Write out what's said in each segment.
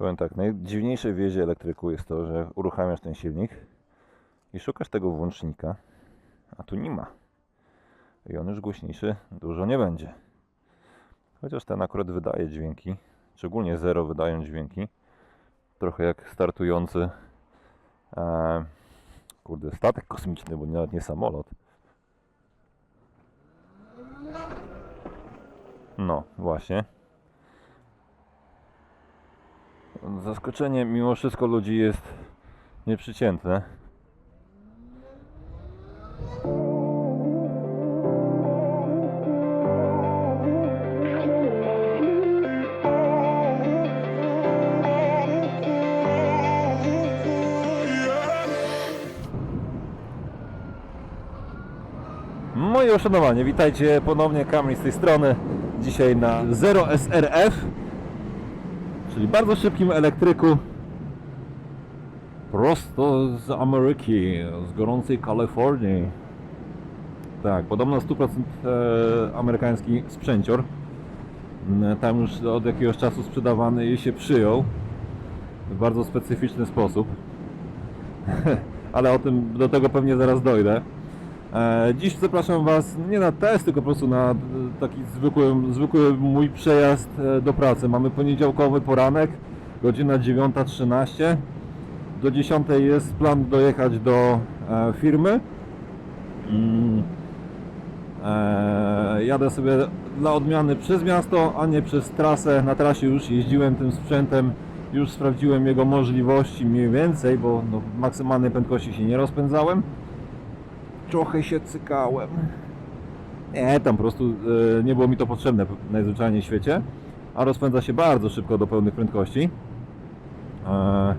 Powiem tak, najdziwniejsze w jeździe elektryku jest to, że uruchamiasz ten silnik i szukasz tego włącznika, a tu nie ma. I on już głośniejszy dużo nie będzie. Chociaż ten akurat wydaje dźwięki, szczególnie zero wydają dźwięki. Trochę jak startujący e, kurde, statek kosmiczny, bo nawet nie samolot. No, właśnie. Zaskoczenie mimo wszystko ludzi jest nieprzeciętne. Moje uszanowanie, witajcie ponownie, Kamil z tej strony. Dzisiaj na 0 SRF, czyli bardzo szybkim elektryku. Prosto z Ameryki, z gorącej Kalifornii. Tak, podobno 100% e, amerykański sprzęcior. Mm, Tam już od jakiegoś czasu sprzedawany i się przyjął w bardzo specyficzny sposób. Ale o tym do tego pewnie zaraz dojdę. E, Dziś zapraszam Was nie na test, tylko po prostu na e, taki zwykły, zwykły mój przejazd e, do pracy. Mamy poniedziałkowy poranek, godzina 9.13. Do 10 jest plan dojechać do firmy. Mm. Jadę sobie dla odmiany przez miasto, a nie przez trasę. Na trasie już jeździłem tym sprzętem, już sprawdziłem jego możliwości mniej więcej, bo no, w maksymalnej prędkości się nie rozpędzałem trochę się cykałem. Nie, tam po prostu e, nie było mi to potrzebne najzwyczajniej w świecie, a rozpędza się bardzo szybko do pełnych prędkości. E,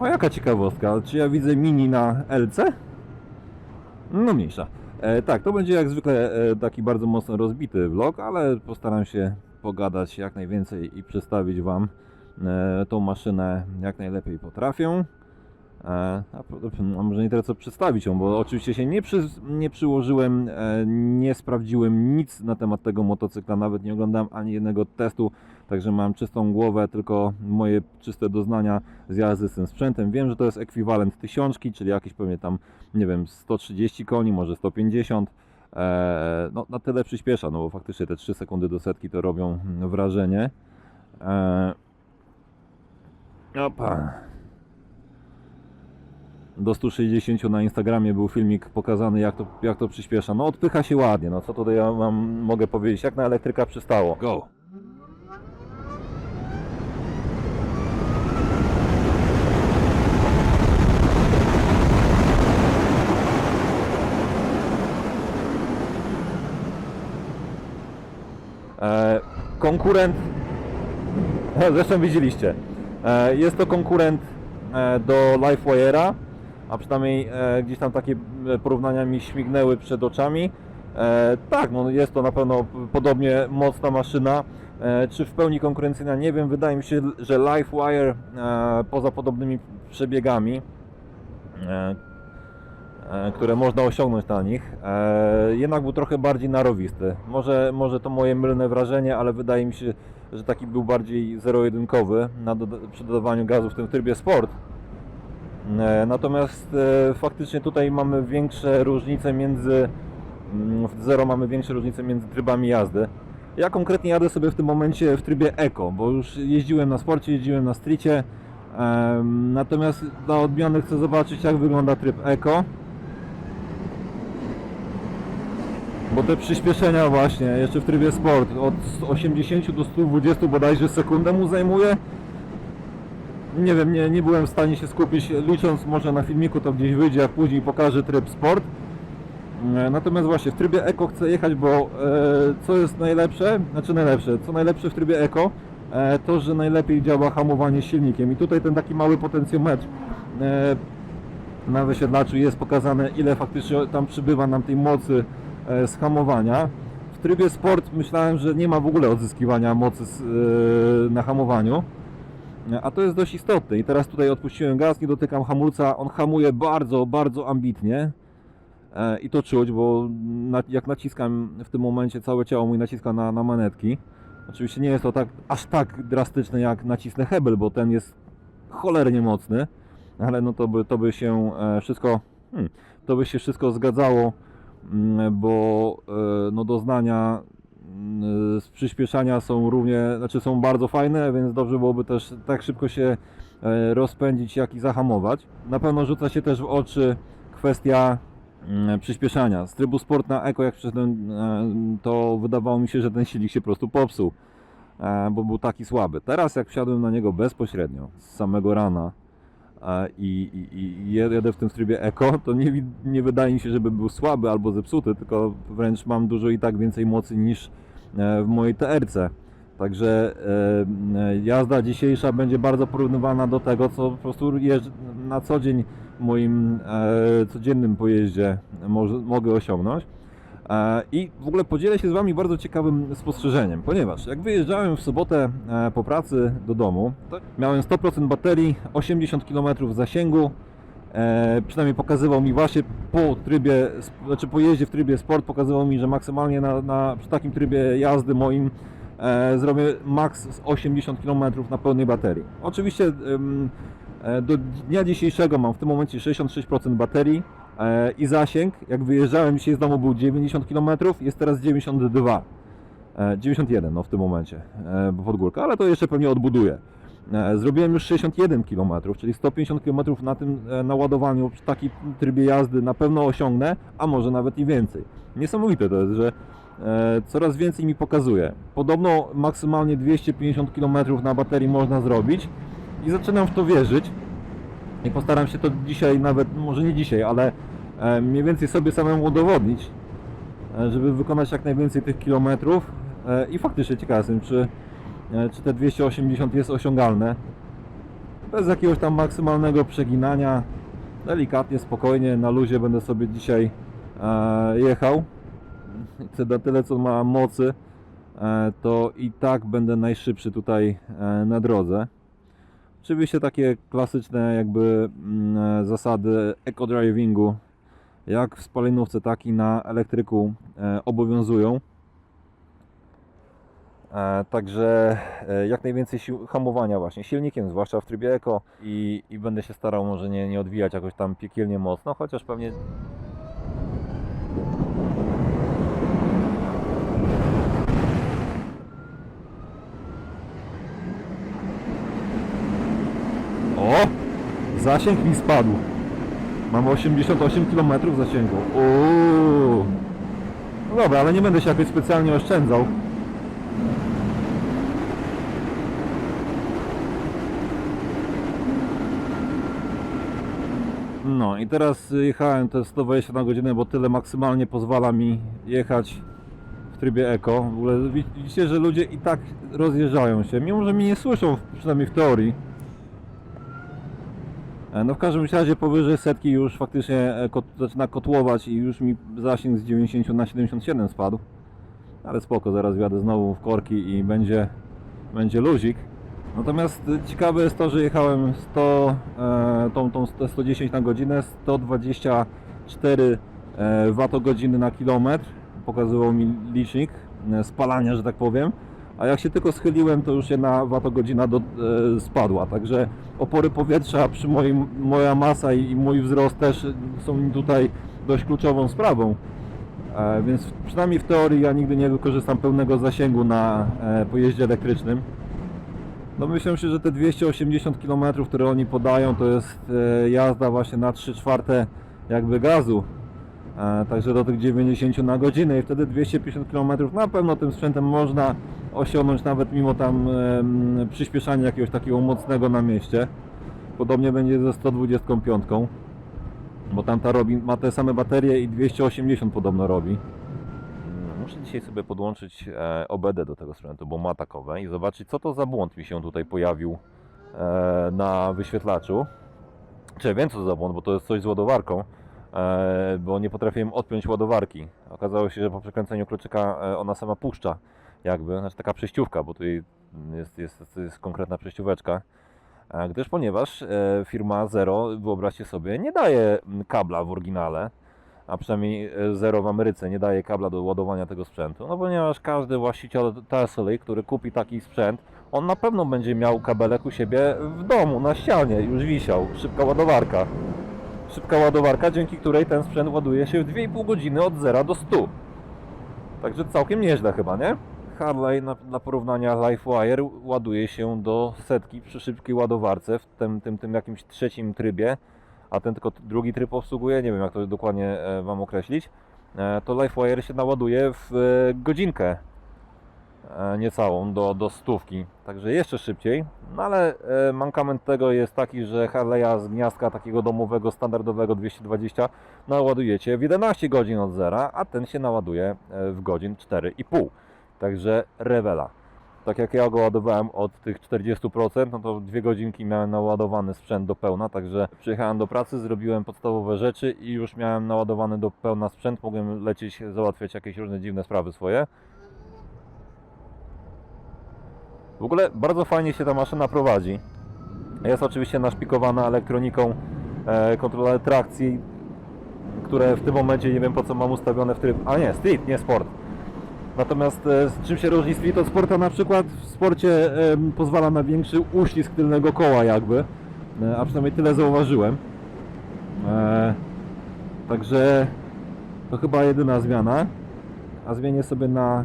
o jaka ciekawostka, czy ja widzę mini na LC? No mniejsza. E, tak, to będzie jak zwykle e, taki bardzo mocno rozbity vlog, ale postaram się pogadać jak najwięcej i przedstawić Wam e, tą maszynę jak najlepiej potrafię. E, a, po- a może nie tyle co przedstawić ją, bo oczywiście się nie, przy, nie przyłożyłem, e, nie sprawdziłem nic na temat tego motocykla, nawet nie oglądałem ani jednego testu, także mam czystą głowę, tylko moje czyste doznania z jazdy z tym sprzętem. Wiem, że to jest ekwiwalent tysiączki, czyli jakieś pewnie tam, nie wiem, 130 koni, może 150. E, no, na tyle przyspiesza, no bo faktycznie te 3 sekundy do setki to robią wrażenie. Opa do 160 na Instagramie był filmik pokazany jak to, jak to przyspiesza. No odpycha się ładnie, no co tutaj ja wam mogę powiedzieć, jak na elektryka przystało. Go! E, konkurent, zresztą widzieliście, e, jest to konkurent e, do LiveWire'a, a przynajmniej e, gdzieś tam takie e, porównania mi śmignęły przed oczami. E, tak, no jest to na pewno podobnie mocna maszyna. E, czy w pełni konkurencyjna? Nie wiem, wydaje mi się, że LiveWire e, poza podobnymi przebiegami e, e, które można osiągnąć na nich, e, jednak był trochę bardziej narowisty. Może, może to moje mylne wrażenie, ale wydaje mi się, że taki był bardziej zero-jedynkowy przy dodawaniu gazu w tym trybie sport. E, Natomiast e, faktycznie tutaj mamy większe różnice między mm, w zero mamy większe różnice między trybami jazdy. Ja konkretnie jadę sobie w tym momencie w trybie Eco, bo już jeździłem na sporcie, jeździłem na streetie. Em, Natomiast dla odmiany chcę zobaczyć jak wygląda tryb Eco. Bo te przyspieszenia właśnie, jeszcze w trybie sport, od 80 do 120 bodajże sekundę mu zajmuje. Nie wiem, nie, nie byłem w stanie się skupić, licząc może na filmiku to gdzieś wyjdzie, jak później pokażę tryb sport. E, Natomiast właśnie w trybie Eco chcę jechać, bo e, co jest najlepsze, znaczy najlepsze, co najlepsze w trybie Eco, e, to że najlepiej działa hamowanie silnikiem. I tutaj ten taki mały potencjometr e, na wysiedlaczu jest pokazane ile faktycznie tam przybywa nam tej mocy e, z hamowania. W trybie sport myślałem, że nie ma w ogóle odzyskiwania mocy z, e, na hamowaniu. A to jest dość istotne. I teraz tutaj odpuściłem gaz, nie dotykam hamulca, on hamuje bardzo, bardzo ambitnie. E, i to czuć, bo jak naciskam w tym momencie całe ciało mój naciska na, na manetki, Oczywiście nie jest to tak, aż tak drastyczne jak nacisnę hebel, bo ten jest cholernie mocny, ale no to by, to by się e, wszystko, hmm, to by się wszystko zgadzało, mm, bo e, no doznania z przyspieszania są równie, znaczy są bardzo fajne, więc dobrze byłoby też tak szybko się e, rozpędzić, jak i zahamować. Na pewno rzuca się też w oczy kwestia mm, przyspieszania. Z trybu sport na eko, jak przyszedłem, e, to wydawało mi się, że ten silnik się po prostu popsuł, e, bo był taki słaby. Teraz jak wsiadłem na niego bezpośrednio, z samego rana i, i, jadę w tym trybie eko, to nie, nie wydaje mi się, żeby był słaby albo zepsuty, tylko wręcz mam dużo i tak więcej mocy niż e, w mojej TRC. Także e, e, jazda dzisiejsza będzie bardzo porównywana do tego, co po prostu na co dzień w moim codziennym pojeździe mogę osiągnąć. E, I w ogóle podzielę się z Wami bardzo ciekawym spostrzeżeniem, ponieważ jak wyjeżdżałem w sobotę e, po pracy do domu, to miałem 100% baterii, 80 km zasięgu, e, przynajmniej pokazywał mi właśnie po trybie, znaczy po jeździe w trybie sport, pokazywał mi, że maksymalnie na, na, przy takim trybie jazdy moim e, zrobię maks z 80 km na pełnej baterii. Oczywiście e, do dnia dzisiejszego mam w tym momencie 66% baterii i zasięg, jak wyjeżdżałem dzisiaj z domu był 90 km, jest teraz 92. E, 91 no w tym momencie, e, bo pod górkę, ale to jeszcze pewnie odbuduję. E, Zrobiłem już 61 km, czyli 150 km na tym e, naładowaniu przy takim trybie jazdy na pewno osiągnę, a może nawet i więcej. Niesamowite to jest, że e, coraz więcej mi pokazuje. Podobno maksymalnie 250 km na baterii można zrobić i zaczynam w to wierzyć i postaram się to dzisiaj nawet, może nie dzisiaj, ale e, mniej więcej sobie samemu udowodnić, e, żeby wykonać jak najwięcej tych kilometrów. E, i faktycznie ciekaw jestem, czy, e, czy te 280 jest osiągalne. Bez jakiegoś tam maksymalnego przeginania. Delikatnie, spokojnie, na luzie będę sobie dzisiaj e, jechał. Chcę na tyle co ma mocy e, to i tak będę najszybszy tutaj e, na drodze. Oczywiście takie klasyczne jakby mm, e, zasady eco-drivingu jak w spalinówce, tak i na elektryku e, obowiązują. E, Także e, jak najwięcej sił hamowania właśnie silnikiem, zwłaszcza w trybie eko i, i będę się starał może nie, nie odwijać jakoś tam piekielnie mocno, chociaż pewnie O! Zasięg mi spadł. Mam 88 km zasięgu. Uuu. No dobra, ale nie będę się jakoś specjalnie oszczędzał. No i teraz jechałem te 120 na godzinę, bo tyle maksymalnie pozwala mi jechać w trybie eko. W ogóle widzicie, że ludzie i tak rozjeżdżają się, mimo że mnie nie słyszą, przynajmniej w teorii. E, No w każdym razie powyżej setki już faktycznie e, kot, zaczyna kotłować i już mi zasięg z 90 na 77 spadł. Ale spoko, zaraz wjadę znowu w korki i będzie, będzie luzik. Natomiast e, ciekawe jest to, że jechałem 100, e, tą, tą te 110 na godzinę, 124 e, watogodziny na kilometr. Pokazywał mi licznik spalania, że tak powiem. A jak się tylko schyliłem, to już jedna watogodzina do, e, spadła. Także opory powietrza przy moim, moja masa i, mój wzrost też są tutaj dość kluczową sprawą. E, więc przynajmniej w teorii ja nigdy nie wykorzystam pełnego zasięgu na e, pojeździe elektrycznym. No myślę się, że te 280 km, które oni podają, to jest e, jazda właśnie na 3 czwarte jakby gazu. E, Także do tych 90 na godzinę i wtedy 250 km na pewno tym sprzętem można osiągnąć nawet mimo tam przyspieszania jakiegoś takiego mocnego na mieście. Podobnie będzie ze 125, bo tamta robi, ma te same baterie i 280 podobno robi. Muszę dzisiaj sobie podłączyć e, OBD do tego sprzętu, bo ma takowe i zobaczyć co to za błąd mi się tutaj pojawił e, na wyświetlaczu. Czy wiem co za błąd, bo to jest coś z ładowarką, bo nie potrafiłem odpiąć ładowarki. Okazało się, że po przekręceniu kluczyka e, ona sama puszcza jakby, znaczy taka przejściówka, bo tutaj jest, jest, jest konkretna przejścióweczka. E, Gdyż ponieważ e, firma Zero, wyobraźcie sobie, nie daje kabla w oryginale, a przynajmniej e, zero w Ameryce nie daje kabla do ładowania tego sprzętu, no ponieważ każdy właściciel Tesla, który kupi taki sprzęt, on na pewno będzie miał kabelek u siebie w domu, na ścianie, już wisiał, szybka ładowarka. Szybka ładowarka, dzięki której ten sprzęt ładuje się w 2,5 godziny od 0 do 100. Także całkiem nieźle chyba, nie? Harley na, dla porównania LifeWire ładuje się do setki przy szybkiej ładowarce w tym, tym, tym jakimś trzecim trybie, a ten tylko drugi tryb obsługuje, nie wiem jak to dokładnie e, Wam określić, e, to LifeWire się naładuje w e, godzinkę niecałą do, do stówki, także jeszcze szybciej, no ale e, mankament tego jest taki, że Harley'a z gniazdka takiego domowego, standardowego 220 naładujecie w 11 godzin od zera, a ten się naładuje e, w godzin 4,5. Także rewela. Tak jak ja go ładowałem od tych 40%, no to dwie godzinki miałem naładowany sprzęt do pełna, także przyjechałem do pracy, zrobiłem podstawowe rzeczy i już miałem naładowany do pełna sprzęt, mogłem lecieć, załatwiać jakieś różne dziwne sprawy swoje. W ogóle bardzo fajnie się ta maszyna prowadzi. Jest oczywiście naszpikowana elektroniką e, kontroler trakcji, które w tym momencie nie wiem po co mam ustawione w tryb. A nie, street, nie sport. Natomiast e, z czym się różni street od sporta? Na przykład w sporcie pozwala na większy uścisk tylnego koła jakby, e, a przynajmniej tyle zauważyłem. Także to chyba jedyna zmiana. A zmienię sobie na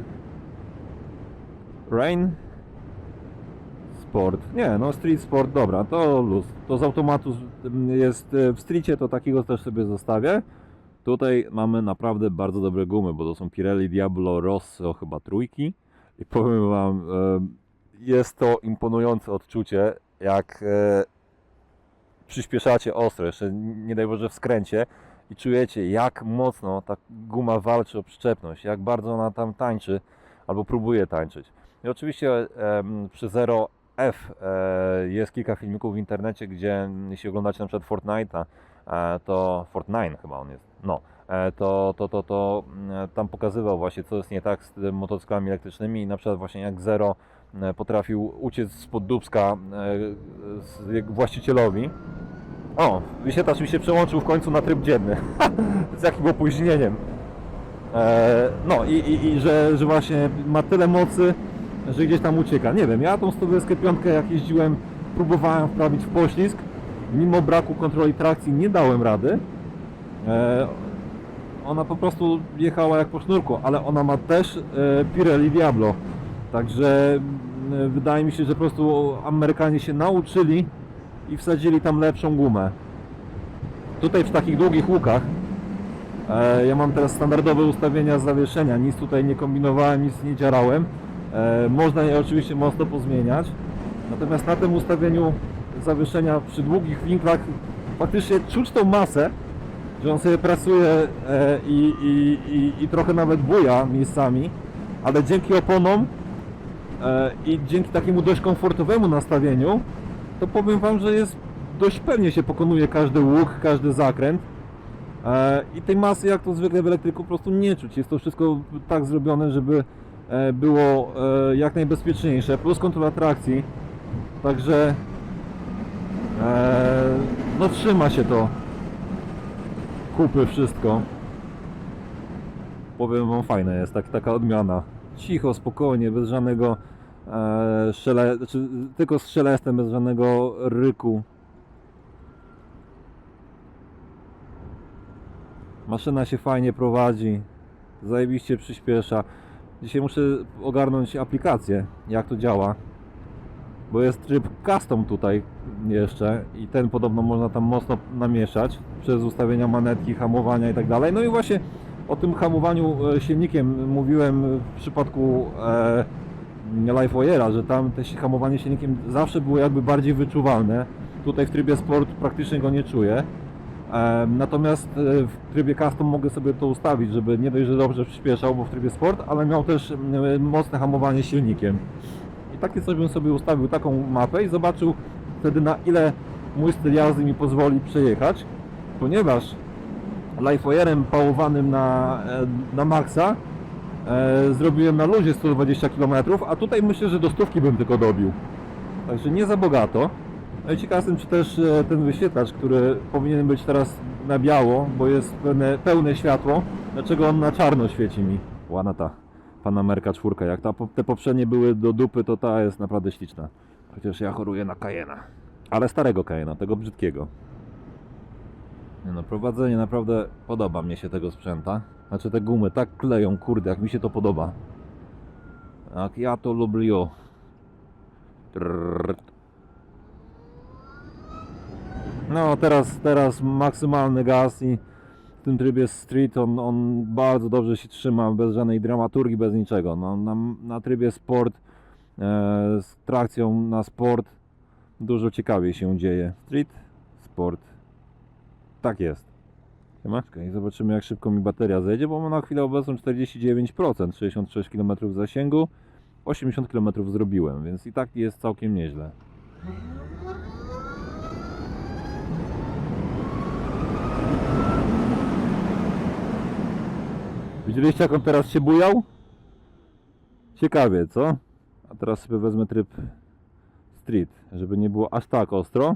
Rain Sport. Nie, no Street Sport, dobra, to luz. To z automatu jest e, w streetie, to takiego też sobie zostawię. Tutaj mamy naprawdę bardzo dobre gumy, bo to są Pirelli Diablo Rosso chyba trójki i powiem Wam, jest to imponujące odczucie, jak e, przyspieszacie ostro, jeszcze nie daj Boże w skręcie i czujecie jak mocno ta guma walczy o przyczepność, jak bardzo ona tam tańczy albo próbuje tańczyć. I oczywiście przy Zero F e, jest kilka filmików w internecie, gdzie jeśli oglądacie na przykład Fortnite'a, e, to Fortnite chyba on jest, no, e, to, to, to, to mm, tam pokazywał właśnie co jest nie tak z motocyklami elektrycznymi i na przykład właśnie jak Zero potrafił uciec spod dubska właścicielowi. O, wyświetlacz mi się przełączył w końcu na tryb dzienny. z jakim opóźnieniem. No i, i, i że, że właśnie ma tyle mocy, że gdzieś tam ucieka. Nie wiem, ja tą 125 jak jeździłem, próbowałem wprawić w poślizg. Mimo braku kontroli trakcji nie dałem rady. E, ona po prostu jechała jak po sznurku, ale ona ma też e, Pirelli Diablo. Także mm, wydaje mi się, że po prostu Amerykanie się nauczyli i wsadzili tam lepszą gumę. Tutaj przy takich długich łukach E, Ja mam teraz standardowe ustawienia zawieszenia, nic tutaj nie kombinowałem, nic nie dzierałem. E, Można je oczywiście mocno pozmieniać. Natomiast na tym ustawieniu zawieszenia przy długich winklach faktycznie czuć tą masę, że on sobie pracuje e, i, i, i, i trochę nawet buja miejscami, ale dzięki oponom e, i dzięki takiemu dość komfortowemu nastawieniu, to powiem Wam, że jest dość pewnie się pokonuje każdy łuk, każdy zakręt. I tej masy, jak to zwykle w elektryku, po prostu nie czuć. Jest to wszystko tak zrobione, żeby było e, jak najbezpieczniejsze, plus kontrola trakcji. Także e, no trzyma się to kupy wszystko. Powiem wam fajne jest, tak, taka odmiana. Cicho, spokojnie, bez żadnego e, znaczy, tylko z szelestem, bez żadnego ryku. Maszyna się fajnie prowadzi, zajebiście przyspiesza. Dzisiaj muszę ogarnąć aplikację, jak to działa. Bo jest tryb custom tutaj jeszcze i ten podobno można tam mocno namieszać przez ustawienia manetki, hamowania i tak dalej. No i właśnie o tym hamowaniu e, silnikiem mówiłem w przypadku e, LifeWire'a, że tam te hamowanie silnikiem zawsze było jakby bardziej wyczuwalne. Tutaj w trybie sport praktycznie go nie czuję. Natomiast e, w trybie custom mogę sobie to ustawić, żeby nie dość, że dobrze przyspieszał, bo w trybie sport, ale miał też mocne hamowanie silnikiem. I takie coś bym sobie ustawił, taką mapę i zobaczył wtedy na ile mój styl jazdy mi pozwoli przejechać, ponieważ LifeWire'em pałowanym na, e, na maksa e, zrobiłem na luzie 120 km, a tutaj myślę, że do stówki bym tylko dobił. Także nie za bogato. No i ciekaw jestem, czy też e, ten wyświetlacz, który powinien być teraz na biało, bo jest pełne, pełne światło, dlaczego on na czarno świeci mi? Ładna ta Panamerka czwórka. Jak ta, te poprzednie były do dupy, to ta jest naprawdę śliczna. Chociaż ja choruję na Cayena. Ale starego Cayena, tego brzydkiego. Nie no, prowadzenie naprawdę podoba mnie się tego sprzęta. Znaczy te gumy tak kleją, kurde, jak mi się to podoba. Jak ja to lubię. Trrrt. No teraz, teraz maksymalny gaz i w tym trybie street on, on bardzo dobrze się trzyma, bez żadnej dramaturgii, bez niczego. No, na, na trybie sport e, z trakcją na sport dużo ciekawiej się dzieje. Street, sport. Tak jest. Siemaczka i zobaczymy jak szybko mi bateria zejdzie, bo mam na chwilę obecną 49%, 66 km zasięgu, 80 km zrobiłem, więc i tak jest całkiem nieźle. Widzieliście jak on teraz się bujał? Ciekawie, co? A teraz sobie wezmę tryb street, żeby nie było aż tak ostro.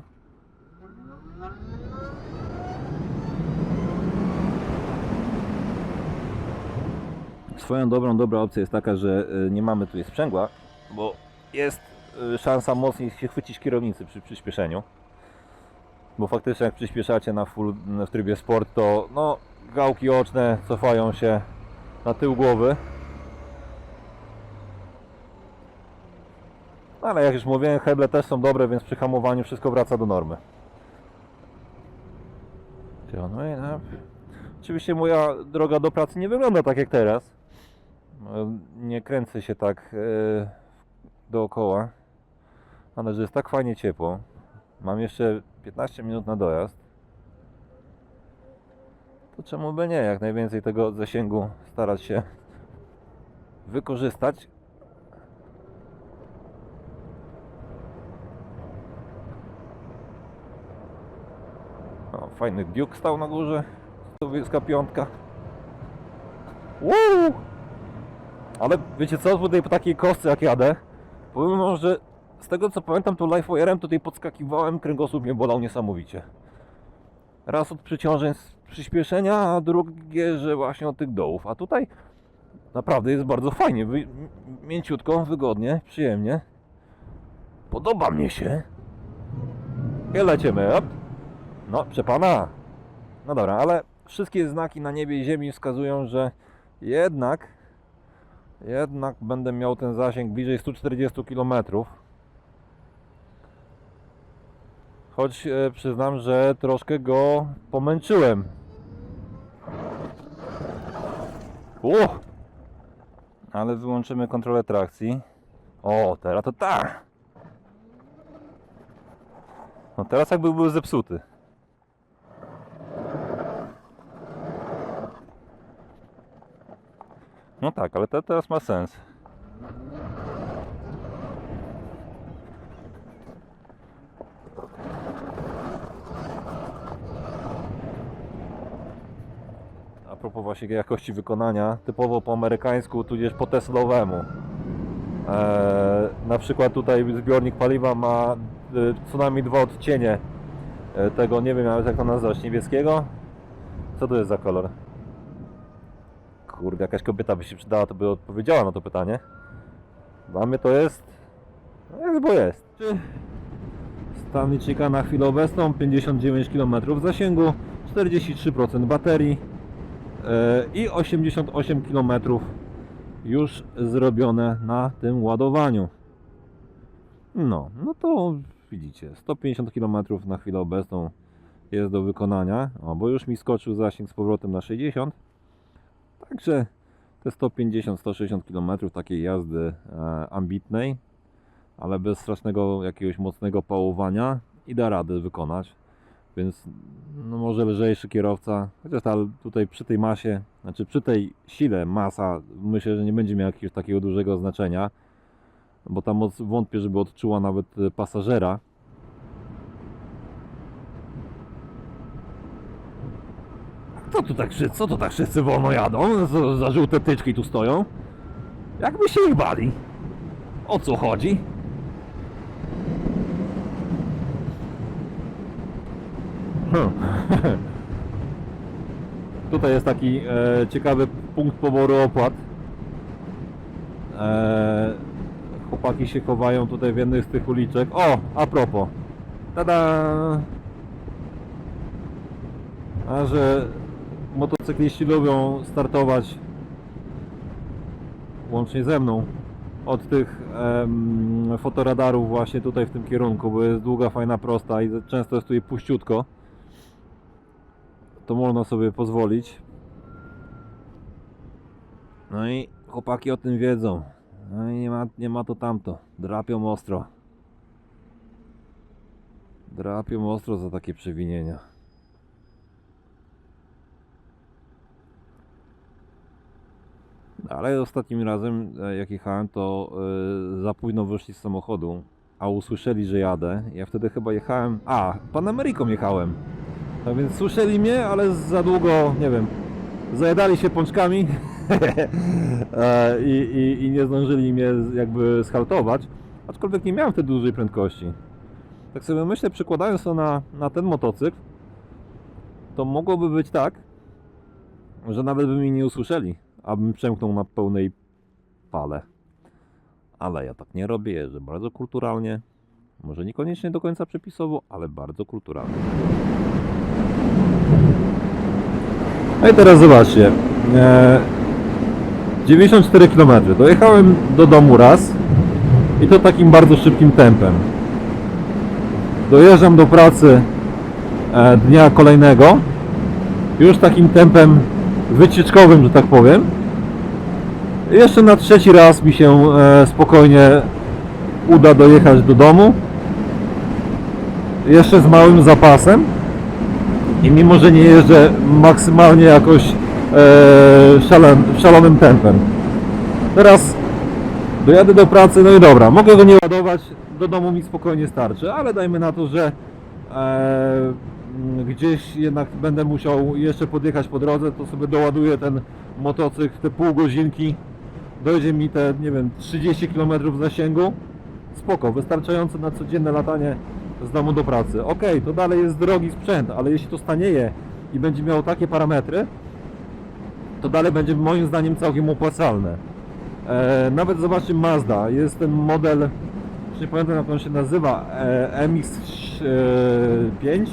Swoją dobrą, dobra opcja jest taka, że y, nie mamy tutaj sprzęgła, bo jest y, szansa mocniej się chwycić kierownicy przy przyspieszeniu. Bo faktycznie jak przyspieszacie na full, w trybie sport, to no, gałki oczne cofają się na tył głowy. Ale jak już mówiłem, heble też są dobre, więc przy hamowaniu wszystko wraca do normy. Way up. Oczywiście moja droga do pracy nie wygląda tak jak teraz. No, Nie kręcę się tak e, dookoła, ale że jest tak fajnie ciepło. Mam jeszcze 15 minut na dojazd. To czemu by nie? Jak najwięcej tego zasięgu starać się wykorzystać. O, fajny Duke stał na górze. Sowiecka piątka. Woo! Ale wiecie co, tutaj po takiej kostce jak jadę, powiem wam, że z tego co pamiętam, to LifeWire'em tutaj podskakiwałem, kręgosłup mnie bolał niesamowicie. Raz od przyciążeń z przyspieszenia, a drugie, że właśnie od tych dołów. A tutaj naprawdę jest bardzo fajnie, wy, mięciutko, wygodnie, przyjemnie. Podoba mnie się. I lecimy, op. No, przepana. No dobra, ale wszystkie znaki na niebie i ziemi wskazują, że jednak jednak będę miał ten zasięg bliżej 140 km. Choć e, przyznam, że troszkę go pomęczyłem. O! Ale wyłączymy kontrolę trakcji. O, teraz to tak. No teraz jakby był zepsuty. No tak, ale to teraz ma sens. A propos właśnie jakości wykonania, typowo po amerykańsku, tudzież po teslowemu. Eee, na przykład tutaj zbiornik paliwa ma y, co najmniej dwa odcienie e, tego, nie wiem jak to nazwać, niebieskiego. Co to jest za kolor? Kurde, jakaś kobieta by się przydała, to by odpowiedziała na to pytanie. Dla mnie to jest... No jest, bo jest. Stan licznika na chwilę obecną 59 km zasięgu, 43% baterii e, i 88 km już zrobione na tym ładowaniu. No, no to widzicie, 150 km na chwilę obecną jest do wykonania. O, bo już mi skoczył zasięg z powrotem na 60. Także te 150-160 km takiej jazdy e, ambitnej, ale bez strasznego jakiegoś mocnego pałowania i da radę wykonać. Więc no może lżejszy kierowca, chociaż ta, tutaj przy tej masie, znaczy przy tej sile masa myślę, że nie będzie miała jakiegoś takiego dużego znaczenia, bo ta moc wątpię, żeby odczuła nawet e, pasażera. Co tu tak wszyscy, co tu tak wszyscy wolno jadą? Co za żółte tyczki tu stoją? Jakby się ich bali. O co chodzi? Hmm. Tutaj jest taki e, ciekawy punkt poboru opłat. E, chłopaki się chowają tutaj w jednej z tych uliczek. O, a propos. Tada! A że motocykliści lubią startować łącznie ze mną od tych em, fotoradarów właśnie tutaj w tym kierunku, bo jest długa, fajna, prosta i często jest tutaj puściutko to można sobie pozwolić. No i chłopaki o tym wiedzą. No i nie ma, nie ma to tamto. Drapią ostro. Drapią ostro za takie przewinienia. Ale ostatnim razem e, jak jechałem to e, za późno wyszli z samochodu, a usłyszeli, że jadę. Ja wtedy chyba jechałem, a Pan Ameryką jechałem. A więc słyszeli mnie, ale za długo, nie wiem, zajadali się pączkami E, i, i, i nie zdążyli mnie jakby schaltować. Aczkolwiek nie miałem wtedy dużej prędkości. Tak sobie myślę, przekładając to na, na ten motocykl, to mogłoby być tak, że nawet by mnie nie usłyszeli, abym przemknął na pełnej pale. Ale ja tak nie robię, jeżdżę bardzo kulturalnie. Może niekoniecznie do końca przepisowo, ale bardzo kulturalnie. No i teraz zobaczcie. E, 94 km. Dojechałem do domu raz i to takim bardzo szybkim tempem. Dojeżdżam do pracy e, dnia kolejnego już takim tempem wycieczkowym, że tak powiem. Jeszcze na trzeci raz mi się e, spokojnie uda dojechać do domu. Jeszcze z małym zapasem. I mimo, że nie jeżdżę maksymalnie jakoś e, szalonym tempem. Teraz dojadę do pracy, no i dobra, mogę go nie ładować, do domu mi spokojnie starczy, ale dajmy na to, że e, m, gdzieś jednak będę musiał jeszcze podjechać po drodze, to sobie doładuję ten motocykl, te pół godzinki, dojdzie mi te, nie wiem, 30 km zasięgu, spoko, wystarczające na codzienne latanie z domu do pracy. Ok, to dalej jest drogi sprzęt, ale jeśli to stanieje i będzie miało takie parametry, to dalej będzie moim zdaniem całkiem opłacalne. E, nawet zobaczcie Mazda, jest ten model, nie pamiętam jak on się nazywa, e, MX-5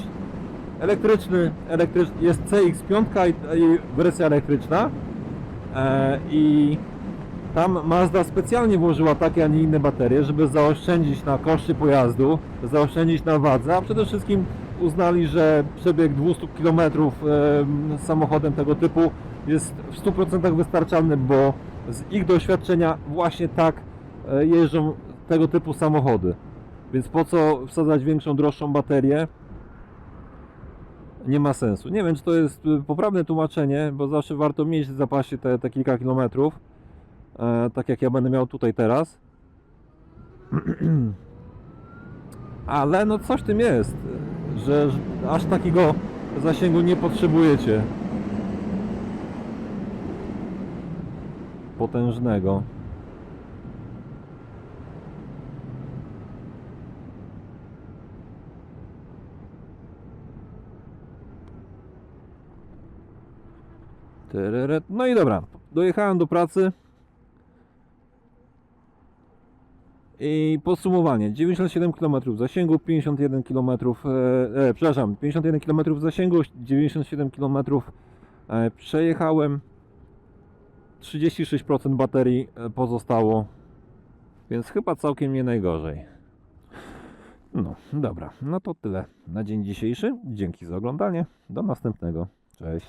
elektryczny, elektryczny, jest CX-5 i, i wersja elektryczna e, i tam Mazda specjalnie włożyła takie, a nie inne baterie, żeby zaoszczędzić na koszcie pojazdu, zaoszczędzić na wadze, a przede wszystkim uznali, że przebieg 200 km em, samochodem tego typu jest w 100% wystarczalny, bo z ich doświadczenia właśnie tak e, jeżdżą tego typu samochody. Więc po co wsadzać większą, droższą baterię? Nie ma sensu. Nie wiem, czy to jest e, poprawne tłumaczenie, bo zawsze warto mieć w zapasie te, te kilka kilometrów tak jak ja będę miał tutaj teraz. Ale no coś tym jest, że aż takiego zasięgu nie potrzebujecie. Potężnego. No i dobra, dojechałem do pracy. I podsumowanie, 97 km zasięgu, 51 km, e, e, przepraszam, 51 km zasięgu, 97 km e, przejechałem, 36% baterii e, pozostało, więc chyba całkiem nie najgorzej. No, dobra, no to tyle na dzień dzisiejszy. Dzięki za oglądanie, do następnego, cześć.